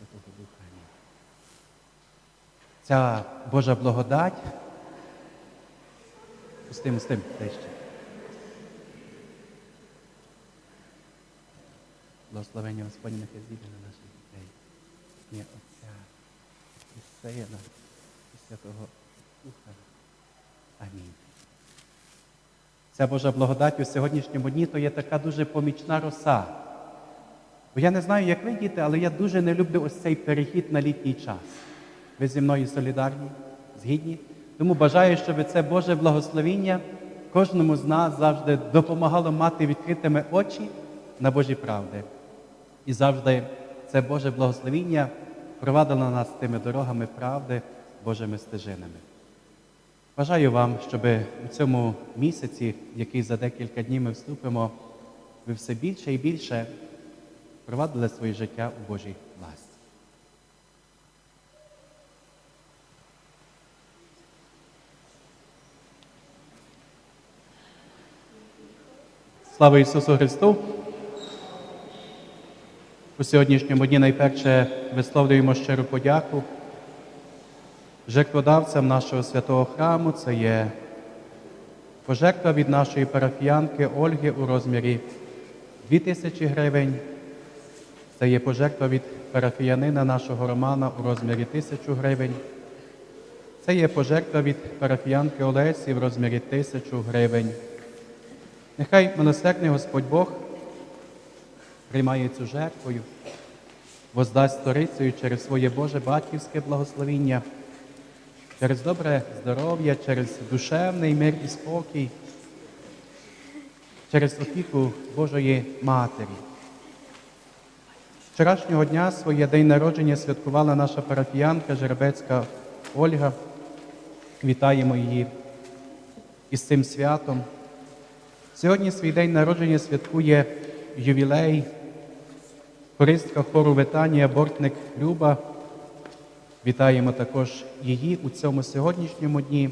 Святого Духа. Ця Божа благодать. Пустим, пустим, ближче. Благословення Господнє нехай зійде на наших дітей. Ні Отця і Сина і Святого Духа. Амінь. Ця Божа благодать у сьогоднішньому дні то є така дуже помічна роса. Бо я не знаю, як ви діти, але я дуже не люблю ось цей перехід на літній час. Ви зі мною солідарні, згідні? Тому бажаю, щоб це Боже благословіння кожному з нас завжди допомагало мати відкритими очі на Божі правди. І завжди це Боже благословіння провадило нас тими дорогами правди, Божими стежинами. Бажаю вам, щоб у цьому місяці, який за декілька днів ми вступимо, ви все більше і більше провадили своє життя у Божій власті. Слава Ісусу Христу! У сьогоднішньому дні найперше висловлюємо щиру подяку жертводавцям нашого святого храму. Це є пожертва від нашої парафіянки Ольги у розмірі 2000 гривень. Це є пожертва від парафіянина нашого Романа у розмірі 1000 гривень. Це є пожертва від парафіянки Олесі в розмірі 1000 гривень. Нехай милосердний Господь Бог приймає цю жертвою, воздасть сторицею через своє Боже батьківське благословіння, через добре здоров'я, через душевний мир і спокій, через опіку Божої Матері. Вчорашнього дня своє день народження святкувала наша парафіянка Жеребецька Ольга. Вітаємо її із цим святом. Сьогодні свій день народження святкує ювілей, хористка хору Витанія, бортник Люба. Вітаємо також її у цьому сьогоднішньому дні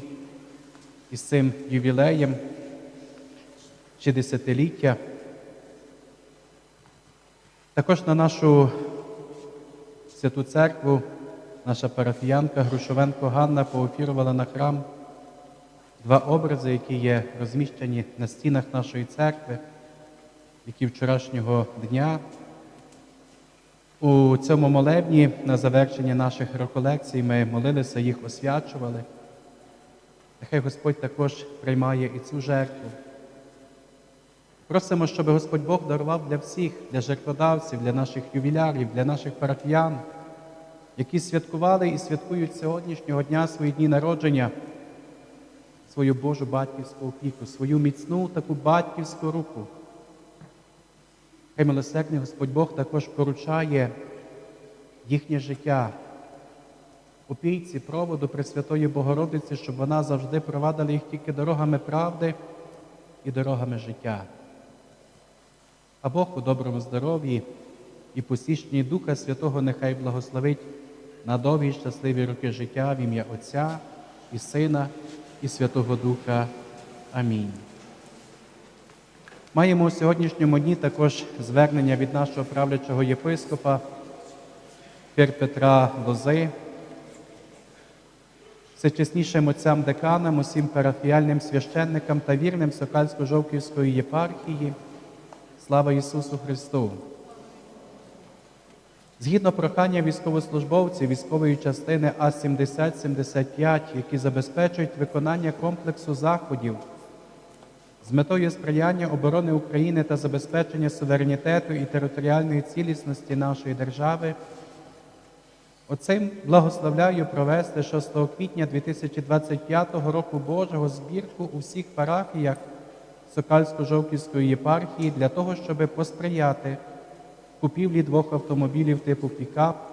із цим ювілеєм чи десятиліття. Також на нашу святу церкву наша парафіянка Грушовенко Ганна поофірувала на храм два образи, які є розміщені на стінах нашої церкви, які вчорашнього дня. У цьому молебні на завершення наших реколекцій ми молилися, їх освячували. Нехай Господь також приймає і цю жертву. Просимо, щоб Господь Бог дарував для всіх, для жертводавців, для наших ювілярів, для наших парафіян, які святкували і святкують сьогоднішнього дня свої дні народження, свою Божу батьківську опіку, свою міцну таку батьківську руку. Хай милосердний Господь Бог також поручає їхнє життя, опійці проводу Пресвятої Богородиці, щоб вона завжди провадила їх тільки дорогами правди і дорогами життя. А Бог у доброму здоров'ї і посічній Духа Святого нехай благословить на довгі щасливі роки життя в ім'я Отця і Сина, і Святого Духа. Амінь. Маємо у сьогоднішньому дні також звернення від нашого правлячого єпископа Пір Петра Лози, всечеснішим отцям деканам, усім парафіальним священникам та вірним Сокальсько-Жовківської єпархії. Слава Ісусу Христу! Згідно прохання військовослужбовців військової частини А-70-75, які забезпечують виконання комплексу заходів з метою сприяння оборони України та забезпечення суверенітету і територіальної цілісності нашої держави, оцим благословляю провести 6 квітня 2025 року Божого збірку у всіх парафіях Сокальсько-Жовківської єпархії для того, щоб посприяти купівлі двох автомобілів типу пікап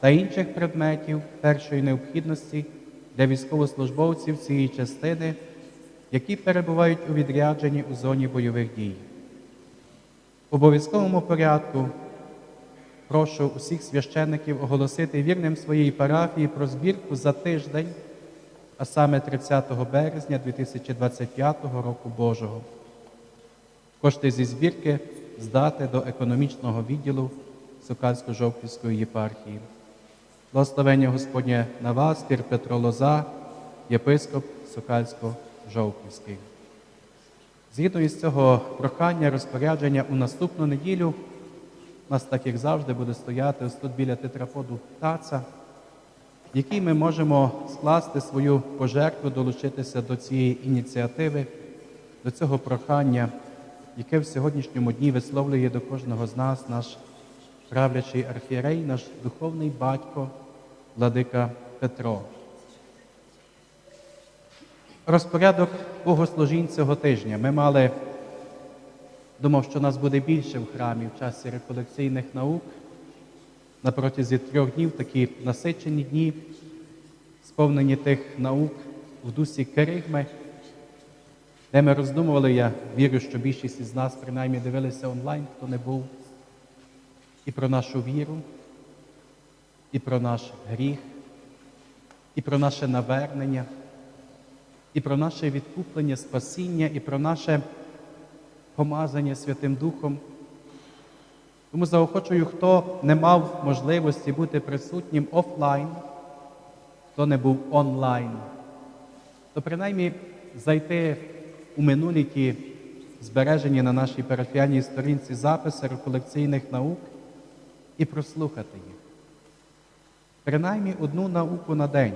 та інших предметів першої необхідності для військовослужбовців цієї частини, які перебувають у відрядженні у зоні бойових дій. В обов'язковому порядку прошу усіх священників оголосити вірним своєї парафії про збірку за тиждень, а саме 30 березня 2025 року Божого. Кошти зі збірки здати до економічного відділу Сокальсько-Жовківської єпархії. Благословення Господнє на вас, Кір Петро Лоза, єпископ Сокальсько-Жовківський. Згідно із цього прохання, розпорядження у наступну неділю, у нас, так як завжди, буде стояти ось тут біля тетраподу таця, в якій ми можемо скласти свою пожертву, долучитися до цієї ініціативи, до цього прохання, яке в сьогоднішньому дні висловлює до кожного з нас наш правлячий архієрей, наш духовний батько, владика Петро. Розпорядок богослужінь цього тижня. Ми мали, думав, що нас буде більше в храмі в часі реколекційних наук. На протязі трьох днів такі насичені дні, сповнені тих наук в дусі Керигми, де ми роздумували, я вірю, що більшість із нас принаймні дивилися онлайн, хто не був, і про нашу віру, і про наш гріх, і про наше навернення, і про наше відкуплення, спасіння, і про наше помазання Святим Духом. Тому заохочую, хто не мав можливості бути присутнім офлайн, хто не був онлайн, то принаймні зайти у минулі ті збережені на нашій парафіальній сторінці записи реколекційних наук і прослухати їх. Принаймні одну науку на день,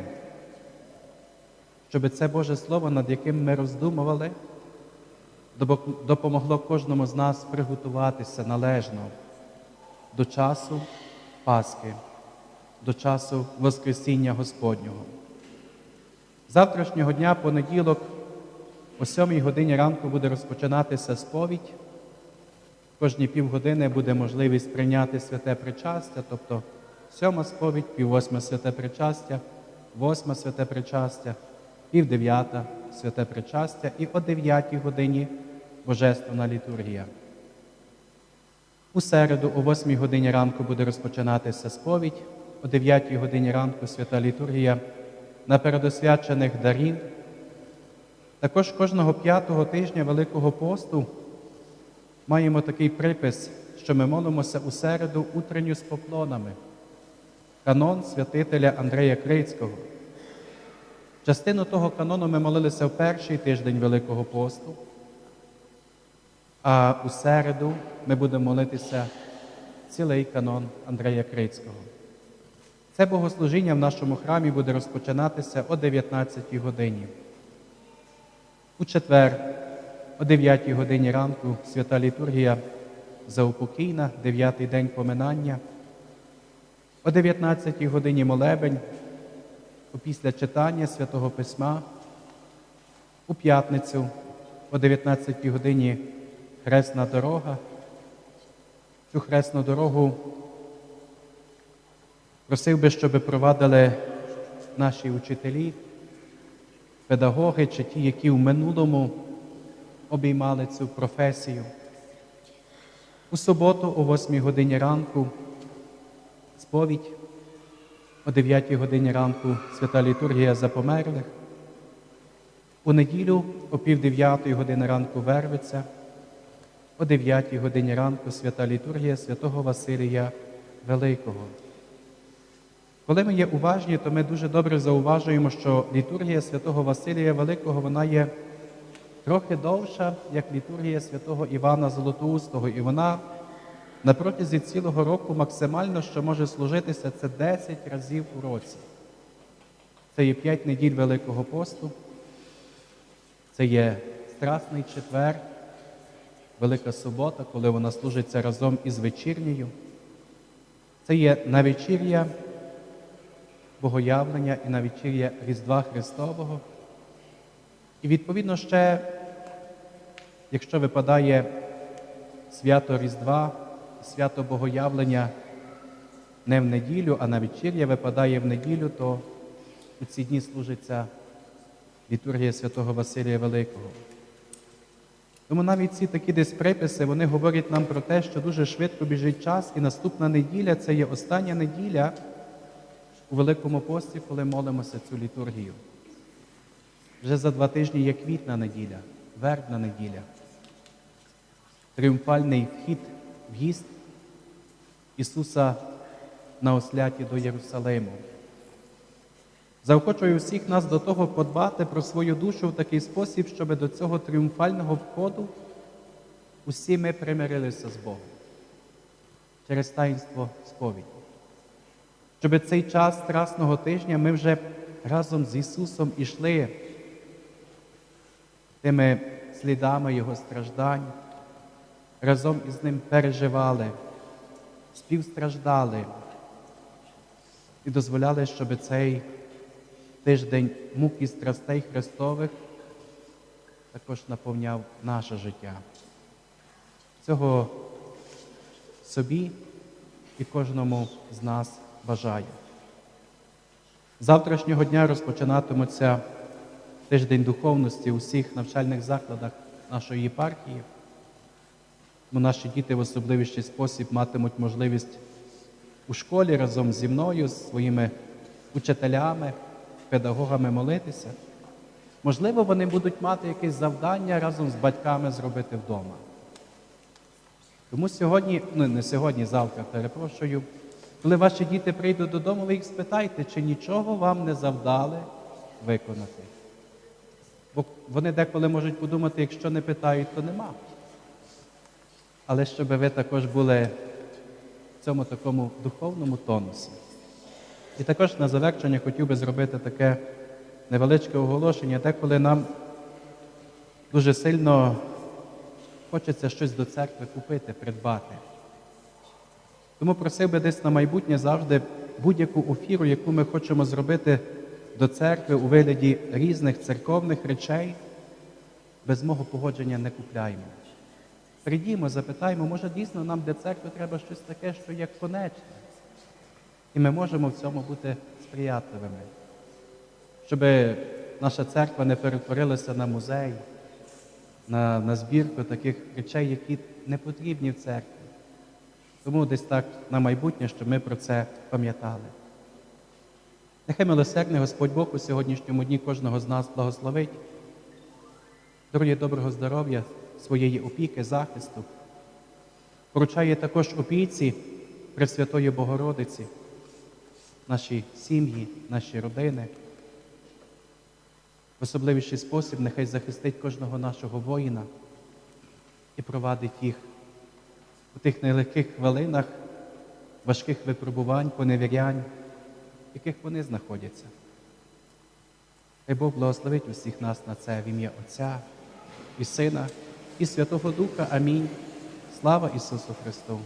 щоб це Боже Слово, над яким ми роздумували, допомогло кожному з нас приготуватися належно до часу Пасхи, до часу Воскресіння Господнього. Завтрашнього дня, понеділок, о 7 годині ранку буде розпочинатися сповідь. Кожні півгодини буде можливість прийняти святе причастя, тобто сьома сповідь, пів восьме святе причастя, восьме святе причастя, пів дев'ята святе причастя і о 9 годині Божественна літургія. У середу, о 8 годині ранку буде розпочинатися сповідь, о 9 годині ранку свята літургія на передосвячених дарів. Також кожного п'ятого тижня Великого посту маємо такий припис, що ми молимося у середу утренню з поклонами. Канон святителя Андрея Крицького. Частину того канону ми молилися в перший тиждень Великого посту, а у середу ми будемо молитися цілий канон Андрея Крицького. Це богослужіння в нашому храмі буде розпочинатися о 19 годині. У четвер, о 9 годині ранку, свята літургія заупокійна, дев'ятий день поминання. О 19 годині молебень, після читання святого Письма, у п'ятницю, о 19 годині хресна дорога. Цю хресну дорогу просив би, щоб провадили наші учителі, педагоги чи ті, які в минулому обіймали цю професію. У суботу, о 8 годині ранку, сповідь, о 9 годині ранку свята літургія за померлих. У неділю о пів дев'ятої години ранку вервиця, о 9 годині ранку свята літургія святого Василія Великого. Коли ми є уважні, то ми дуже добре зауважуємо, що літургія святого Василія Великого вона є трохи довша, як літургія святого Івана Золотоустого, і вона на протязі цілого року максимально, що може служитися, це 10 разів у році. Це є 5 неділь Великого посту, це є Страсний четвер, Велика субота, коли вона служиться разом із вечірнею. Це є на вечір'я Богоявлення і на вечір'я Різдва Христового. І відповідно ще, якщо випадає свято Різдва, свято Богоявлення не в неділю, а на вечір'я випадає в неділю, то у ці дні служиться літургія святого Василія Великого. Тому навіть ці такі десь приписи, вони говорять нам про те, що дуже швидко біжить час, і наступна неділя це є остання неділя у Великому пості, коли молимося цю літургію. Вже за два тижні є квітна неділя, вербна неділя, тріумфальний вхід, в'їзд Ісуса на осляті до Єрусалиму. Заохочую всіх нас до того подбати про свою душу в такий спосіб, щоб до цього тріумфального входу усі ми примирилися з Богом через таїнство сповіді. Щоб цей час Страсного тижня ми вже разом з Ісусом ішли тими слідами Його страждань, разом із Ним переживали, співстраждали і дозволяли, щоб цей тиждень мук і страстей Христових також наповняв наше життя. Цього собі і кожному з нас бажаю. Завтрашнього дня розпочинатиметься тиждень духовності у всіх навчальних закладах нашої єпархії. Бо наші діти в особливіший спосіб матимуть можливість у школі разом зі мною, з своїми учителями, педагогами молитися. Можливо, вони будуть мати якесь завдання разом з батьками зробити вдома. Тому сьогодні, ну не сьогодні, завтра, перепрошую, коли ваші діти прийдуть додому, ви їх спитайте, чи нічого вам не завдали виконати. Бо вони деколи можуть подумати, якщо не питають, то нема. Але щоб ви також були в цьому такому духовному тонусі. І також на завершення хотів би зробити таке невеличке оголошення, деколи нам дуже сильно хочеться щось до церкви купити, придбати. Тому просив би десь на майбутнє завжди будь-яку офіру, яку ми хочемо зробити до церкви у вигляді різних церковних речей, без мого погодження не купляємо. Прийдімо, запитаємо, може дійсно нам для церкви треба щось таке, що є конечне. І ми можемо в цьому бути сприятливими, щоб наша церква не перетворилася на музей, на, на збірку таких речей, які не потрібні в церкві. Тому десь так на майбутнє, щоб ми про це пам'ятали. Нехай милосердний Господь Бог у сьогоднішньому дні кожного з нас благословить, дарує доброго здоров'я, своєї опіки, захисту, поручає також опіці Пресвятої Богородиці, наші сім'ї, наші родини. В особливіший спосіб нехай захистить кожного нашого воїна і провадить їх у тих нелегких хвилинах, важких випробувань, поневірянь, в яких вони знаходяться. Хай Бог благословить усіх нас на це в ім'я Отця і Сина, і Святого Духа. Амінь. Слава Ісусу Христу!